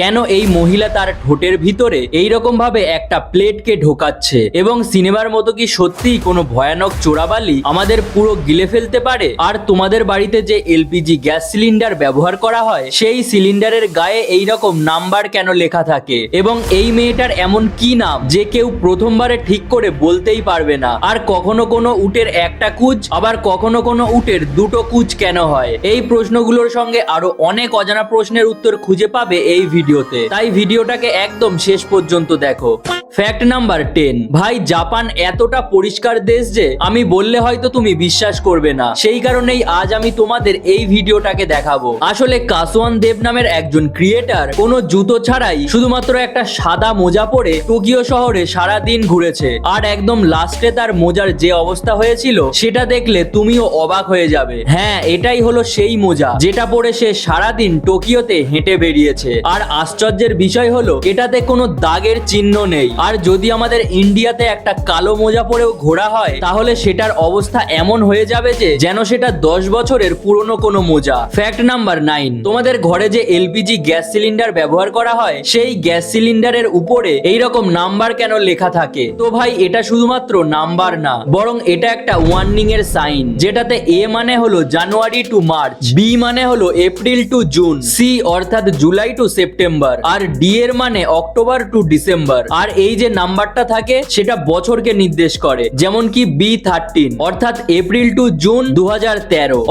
কেন এই মহিলা তার ঠোঁটের ভিতরে এই রকম ভাবে একটা প্লেটকে ঢোকাচ্ছে? এবং সিনেমার মতো কি সত্যিই কোনো ভয়ানক চোরাবালি আমাদের পুরো গিলে ফেলতে পারে? আর তোমাদের বাড়িতে যে এলপিজি গ্যাস সিলিন্ডার ব্যবহার করা হয়, সেই সিলিন্ডারের গায়ে এই রকম নাম্বার কেন লেখা থাকে? এবং এই মেয়েটার এমন কি নাম যে কেউ প্রথমবারে ঠিক করে বলতেই পারবে না? আর কখনো কোনো উটের একটা কুচ আবার কখনো কোনো উটের দুটো কুচ কেন হয়? এই প্রশ্নগুলোর সঙ্গে আরও অনেক অজানা প্রশ্নের উত্তর খুঁজে পাবে এই ভিডিওতে। তাই ভিডিওটাকে একদম শেষ পর্যন্ত দেখো। ফ্যাক্ট নাম্বার টেন ভাই, জাপান এতটা পরিষ্কার দেশ যে আমি বললে হয়তো তুমি বিশ্বাস করবে না। সেই কারণেই আজ আমি তোমাদের এই ভিডিওটাকে দেখাবো। আসলে কাসওয়ান দেব নামের একজন ক্রিয়েটার কোনো জুতো ছাড়াই শুধুমাত্র একটা সাদা মোজা পরে টোকিও শহরে সারা দিন ঘুরেছে। আর একদম লাস্টে তার মোজার যে অবস্থা হয়েছিল, সেটা দেখলে তুমিও অবাক হয়ে যাবে। হ্যাঁ এটাই হলো সেই মোজা, যেটা পরে সে সারাদিন টোকিওতে হেঁটে বেরিয়েছে। আর আশ্চর্যের বিষয় হলো, এটাতে কোনো দাগের চিহ্ন নেই। আর যদি আমাদের ইন্ডিয়াতে একটা কালো মোজা পরেও ঘোরা হয়, তাহলে সেটার অবস্থা এমন হয়ে যাবে যে, যেন সেটা দশ বছরের পুরনো কোনো মোজা। ফ্যাক্ট নাম্বার নাইন তোমাদের ঘরে যে এলপিজি গ্যাস সিলিন্ডার ব্যবহার করা হয়, সেই গ্যাস সিলিন্ডারের উপরে এই রকম নাম্বার কেন লেখা থাকে? তো ভাই, এটা শুধুমাত্র নাম্বার না, বরং এটা একটা ওয়ার্নিং এর সাইন যেটাতে এ মানে হলো জানুয়ারি টু মার্চ বি মানে হলো এপ্রিল টু জুন সি অর্থাৎ জুলাই টু সেপ্টেম্বর আর ডি এর মানে অক্টোবর টু ডিসেম্বর আর এই যে নাম্বারটা থাকে, সেটা বছরকে নির্দেশ করে। যেমন কি বি থার্টিন অর্থাৎ এপ্রিল টু জুন দু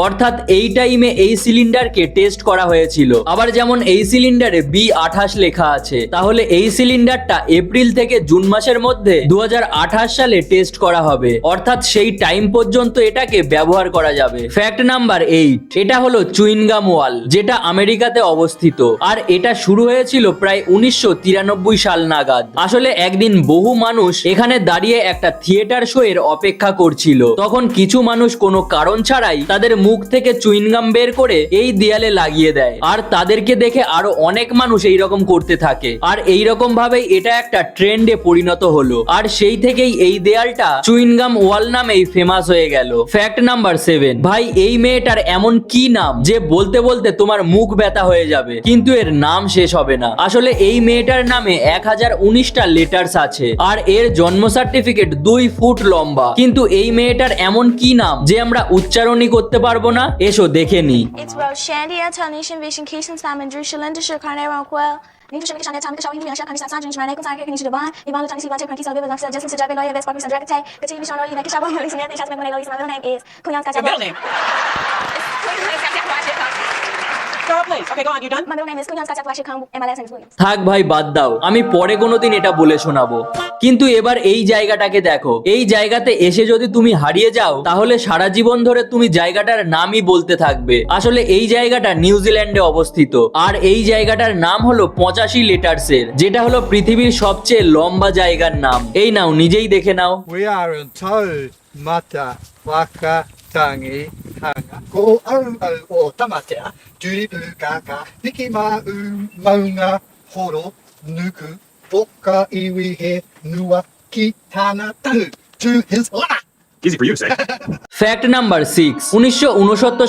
অর্থাৎ এই টাইমে এই সিলিন্ডারকে টেস্ট করা হয়েছিল। আবার যেমন এই সিলিন্ডারে বি আঠাশ লেখা আছে, তাহলে এই সিলিন্ডারটা এপ্রিল থেকে জুন মাসের মধ্যে দু সালে টেস্ট করা হবে। অর্থাৎ সেই টাইম পর্যন্ত এটাকে ব্যবহার করা যাবে। ফ্যাক্ট নাম্বার এইট এটা হলো চুইনগাম ওয়াল যেটা আমেরিকাতে অবস্থিত। আর এটা শুরু হয়েছিল প্রায় উনিশশো তিরানব্বই সাল নাগাদ। আসলে একদিন বহু মানুষ এখানে দাঁড়িয়ে একটা থিয়েটার শো এর অপেক্ষা করছিল। তখন কিছু মানুষ কোনো কারণ ছাড়াই তাদের মুখ থেকে চুইনগাম বের করে এই দেয়ালে লাগিয়ে দেয়। আর তাদেরকে দেখে আরও অনেক মানুষ এই রকম করতে থাকে। আর এই রকম ভাবেই এটা একটা ট্রেন্ডে পরিণত হলো। আর সেই থেকেই এই দেয়ালটা চুইনগাম ওয়াল নামেই ফেমাস হয়ে গেল। ফ্যাক্ট নাম্বার সেভেন ভাই, এই মেয়েটার এমন কি নাম যে বলতে বলতে তোমার মুখ ব্যথা হয়ে যাবে? কিন্তু এর নাম শেষ হবে না। আসলে এই মেয়েটার নামে এক হাজার উনিশটা লেটার্স আছে। আর এর জন্ম সার্টিফিকেট দুই ফুট লম্বা। কিন্তু এই মেয়েটার এমন কি নাম যে আমরা উচ্চারণই করতে পারব না? এসো দেখে নি। Thank you. Girl, please. Okay, go on. You done? My middle name is Kunyan Skacha Washington and my last name is Williams. থাক ভাই বাদ দাও আমি পরে কোনোদিন এটা বলে শোনাবো কিন্তু এবার এই জায়গাটাকে দেখো এই জায়গাতে এসে যদি তুমি হারিয়ে যাও তাহলে সারা জীবন ধরে তুমি জায়গাটার নামই বলতে থাকবে আসলে এই জায়গাটা নিউজিল্যান্ডে অবস্থিত আর এই জায়গাটার নাম হলো পঁচাশি লেটার্সের যেটা হলো পৃথিবীর সবচেয়ে লম্বা জায়গার নাম এই নাও নিজেই দেখে নাও We are in Tau Mata Waka Tangi Hanga. Ko au au o tamatea. Turi pu kaka. Niki ma u maunga horo nuku. Boka iwi he nua ki tana tau. To his ora. Easy for you to say. Fact number six উনিশশো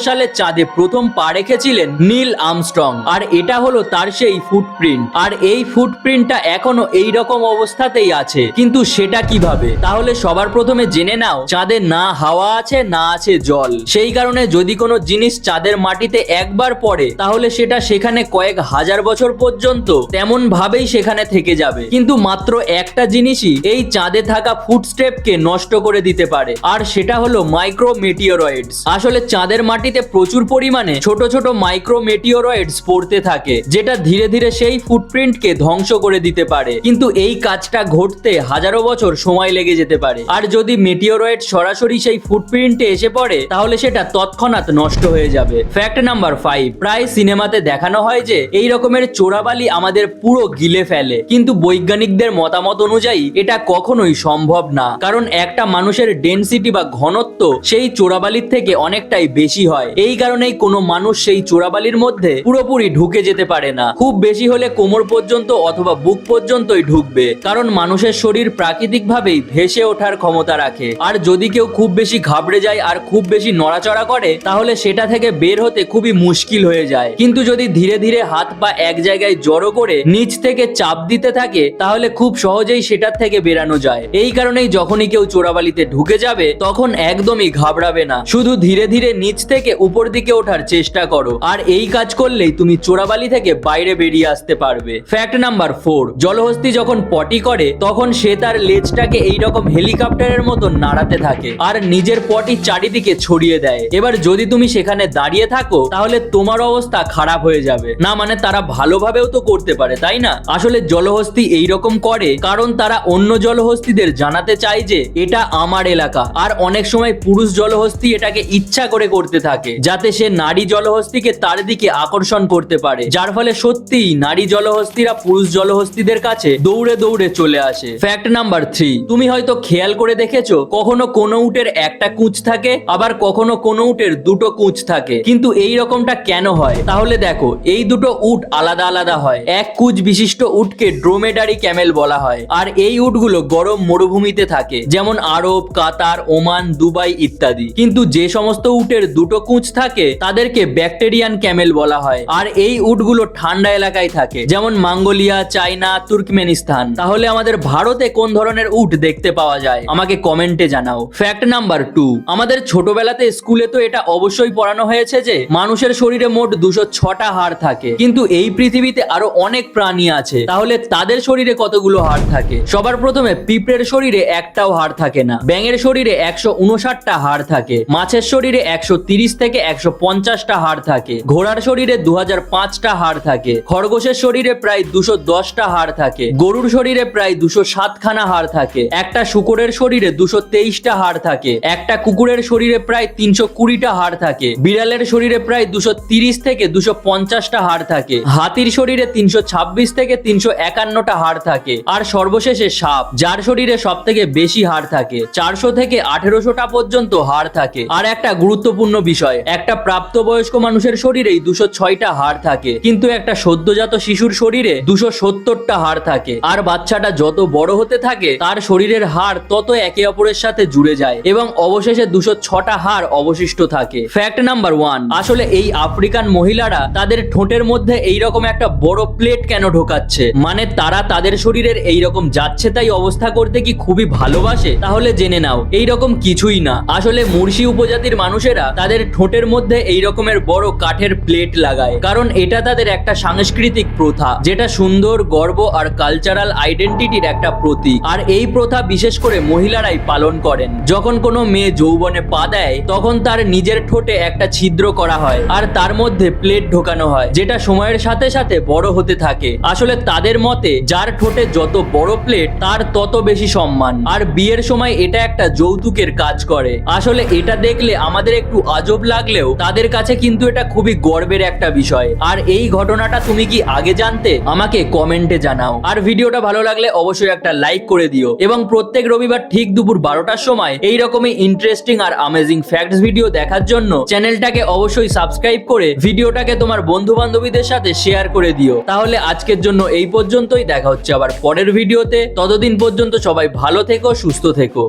সালে চাঁদে প্রথম পা রেখেছিলেন Neil Armstrong. আর এটা হলো তার সেই ফুটপ্রিন্ট আর এই ফুটপ্রিন্টটা এখনও এই রকম অবস্থাতেই আছে। কিন্তু সেটা কীভাবে? তাহলে সবার প্রথমে জেনে নাও, চাঁদে না হাওয়া আছে, না আছে জল। সেই কারণে যদি কোনো জিনিস চাঁদের মাটিতে একবার পড়ে, তাহলে সেটা সেখানে কয়েক হাজার বছর পর্যন্ত তেমন ভাবেই সেখানে থেকে যাবে। কিন্তু মাত্র একটা জিনিসই এই চাঁদে থাকা ফুটস্টেপকে নষ্ট করে দিতে পারে। আর সেটা হলো মাইক্রো মেটিওরয়েডস আসলে চাঁদের মাটিতে প্রচুর পরিমাণে ছোট ছোট মাইক্রো মেটিওরয়েডস পড়তে থাকে, যেটা ধীরে ধীরে সেই ফুটপ্রিন্টকে ধ্বংস করে দিতে পারে। কিন্তু এই কাজটা ঘটতে হাজারো বছর সময় লেগে যেতে পারে। আর যদি মেটিওরয়েড সরাসরি সেই ফুটপ্রিন্টে এসে পড়ে, তাহলে সেটা তৎক্ষণাৎ নষ্ট হয়ে যাবে। ফ্যাক্ট নাম্বার ফাইভ প্রায় সিনেমাতে দেখানো হয় যে, এই রকমের চোরাবালি আমাদের পুরো গিলে ফেলে। কিন্তু বৈজ্ঞানিকদের মতামত অনুযায়ী, এটা কখনোই সম্ভব না। কারণ একটা মানুষের ডেন্সিটি বা ঘনত্ব সেই চোরাবালির থেকে অনেকটাই বেশি হয়। এই কারণেই কোনো মানুষ সেই চোরাবালির মধ্যে পুরোপুরি ঢুকে যেতে পারে না। খুব বেশি হলে কোমর পর্যন্ত অথবা বুক পর্যন্তই ঢুকবে, কারণ মানুষের শরীর প্রাকৃতিকভাবেই ভেসে ওঠার ক্ষমতা রাখে। আর যদি কেউ খুব বেশি ঘাবড়ে যায় আর খুব বেশি নড়াচড়া করে, তাহলে সেটা থেকে বের হতে খুবই মুশকিল হয়ে যায়। কিন্তু যদি ধীরে ধীরে হাত পা এক জায়গায় জড়ো করে নিচ থেকে চাপ দিতে থাকে, তাহলে খুব সহজেই সেটার থেকে বেরানো যায়। এই কারণেই যখনই কেউ চোরাবালিতে ঢুকে যাবে, তখন একদমই ঘাবড়াবে না। শুধু ধীরে ধীরে নিচ থেকে উপর দিকে ওঠার চেষ্টা করো। আর এই কাজ করলেই তুমি চোরাবালি থেকে বাইরে বেরিয়ে আসতে পারবে। ফ্যাক্ট নাম্বার ফোর জলহস্তি যখন পটি করে, তখন সে তার লেজটাকে এইরকম হেলিকপ্টারের মতো নাড়াতে থাকে আর নিজের পটি চারিদিকে ছড়িয়ে দেয়। এবার যদি তুমি সেখানে দাঁড়িয়ে থাকো, তাহলে তোমার অবস্থা খারাপ হয়ে যাবে। না মানে তারা ভালোভাবেও তো করতে পারে, তাই না? আসলে জলহস্তি এইরকম করে কারণ তারা অন্য জলহস্তিদের জানাতে চায় যে, এটা আমার এলাকা। আর অনেক সময় পুরুষ জলহস্তি এটাকে ইচ্ছা করে করতে থাকে, যাতে সে নারী জলহস্তিকে তার দিকে আকর্ষণ করতে পারে। যার ফলে সত্যিই নারী জলহস্তিরা পুরুষ জলহস্তিদের কাছে দৌড়ে দৌড়ে চলে আসে। ফ্যাক্ট নাম্বার থ্রি তুমি হয়তো খেয়াল করে দেখেছ, কখনো কোনো উটের একটা কুঁচ থাকে, আবার কখনো কোনো উটের দুটো কুঁচ থাকে। কিন্তু এই রকমটা কেন হয়? তাহলে দেখো, এই দুটো উট আলাদা আলাদা হয়। এক কুচ বিশিষ্ট উটকে ড্রোমেডারি ক্যামেল বলা হয়। আর এই উটগুলো গরম মরুভূমিতে থাকে। যেমন আরব, কাতার, ওমান, দুবাই ইত্যাদি। কিন্তু যে সমস্ত উটের দুটো কুঁচ থাকে, তাদেরকে ব্যাকটেরিয়ান ক্যামেল বলা হয়। আর এই উটগুলো ঠান্ডা এলাকায় থাকে। যেমন মঙ্গোলিয়া চায়না তুর্কমেনিস্তান। তাহলে আমাদের ভারতে কোন ধরনের উট দেখতে পাওয়া যায়? আমাকে কমেন্টে জানাও। Fact number two. আমাদের ছোটবেলাতে স্কুলে তো এটা অবশ্যই পড়ানো হয়েছে যে, মানুষের শরীরে মোট দুশো ছটা হাড় থাকে। কিন্তু এই পৃথিবীতে আরও অনেক প্রাণী আছে। তাহলে তাদের শরীরে কতগুলো হাড় থাকে? সবার প্রথমে পিঁপড়ের শরীরে একটাও হাড় থাকে না। ব্যাঙের শরীরে একশো উনষাটটা হাড় থাকে মাছের শরীরে একশো তিরিশ থেকে একশো পঞ্চাশটা হাড় থাকে ঘোড়ার শরীরে দু হাজার পাঁচটা হাড় থাকে খরগোশের শরীরে প্রায় দুশো দশটা হাড় থাকে গরুর শরীরে প্রায় দুশো সাতখানা হাড় থাকে একটা শুকরের শরীরে দুশো তেইশটা হাড় থাকে একটা কুকুরের শরীরে প্রায় তিনশো কুড়িটা হাড় থাকে বিড়ালের শরীরে প্রায় দুশো তিরিশ থেকে দুশো পঞ্চাশটা হাড় থাকে হাতির শরীরে তিনশো ছাব্বিশ থেকে তিনশো একান্নটা হাড় থাকে আর সর্বশেষে সাপ যার শরীরে সব থেকে বেশি হাড় থাকে চারশো থেকে আঠেরোশোটা পর্যন্ত হাড় থাকে। আর একটা গুরুত্বপূর্ণ বিষয়, একটা প্রাপ্তবয়স্ক মানুষের শরীরেই দুশো ছয়টা হাড় থাকে, কিন্তু একটা সদ্যজাত শিশুর শরীরে দুশো সত্তরটা হাড় থাকে। আর বাচ্চাটা যত বড় হতে থাকে, তার শরীরের হাড় তত একে অপরের সাথে জুড়ে যায় এবং অবশেষে দুশো ছটা হাড় অবশিষ্ট থাকে। ফ্যাক্ট নাম্বার ওয়ান আসলে এই আফ্রিকান মহিলারা তাদের ঠোঁটের মধ্যে এইরকম একটা বড় প্লেট কেন ঢোকাচ্ছে? মানে তারা তাদের শরীরের এইরকম যাচ্ছে তাই অবস্থা করতে কি খুবই ভালোবাসে? তাহলে জেনে নাও, এইরকম কিছুই না। আসলে মুর্শি উপজাতির মানুষেরা তাদের ঠোঁটের মধ্যে এই রকমের বড় কাঠের প্লেট লাগায়। কারণ এটা তাদের একটা সাংস্কৃতিক প্রথা, যেটা সুন্দর, গর্ব আর কালচারাল আইডেন্টিটির একটা প্রতীক। আর এই প্রথা বিশেষ করে মহিলারাই পালন করেন। যখন কোনো মেয়ে যৌবনে পা দেয়, তখন তার নিজের ঠোঁটে একটা ছিদ্র করা হয় আর তার মধ্যে প্লেট ঢোকানো হয়, যেটা সময়ের সাথে সাথে বড় হতে থাকে। আসলে তাদের মতে, যার ঠোঁটে যত বড় প্লেট, তার তত বেশি সম্মান। আর বিয়ের সময় এটা একটা যৌতুকের কাজ করে। আসলে এটা দেখলে আমাদের একটু আজব লাগলেও তাদের কাছে কিন্তু এটা খুবই গর্বের একটা বিষয়। আর এই ঘটনাটা তুমি কি আগে জানতে? আমাকে কমেন্টে জানাও। আর ভিডিওটা ভালো লাগলে অবশ্যই একটা লাইক করে দিও। এবং প্রত্যেক রবিবার ঠিক দুপুর বারোটার সময় এই রকমই ইন্টারেস্টিং আর আমেজিং ফ্যাক্টস ভিডিও দেখার জন্য চ্যানেলটাকে অবশ্যই সাবস্ক্রাইব করে ভিডিওটাকে তোমার বন্ধু বান্ধবীদের সাথে শেয়ার করে দিও। তাহলে আজকের জন্য এই পর্যন্তই। দেখা হচ্ছে আবার পরের ভিডিওতে। ততদিন পর্যন্ত সবাই ভালো থেকো, সুস্থ থেকো।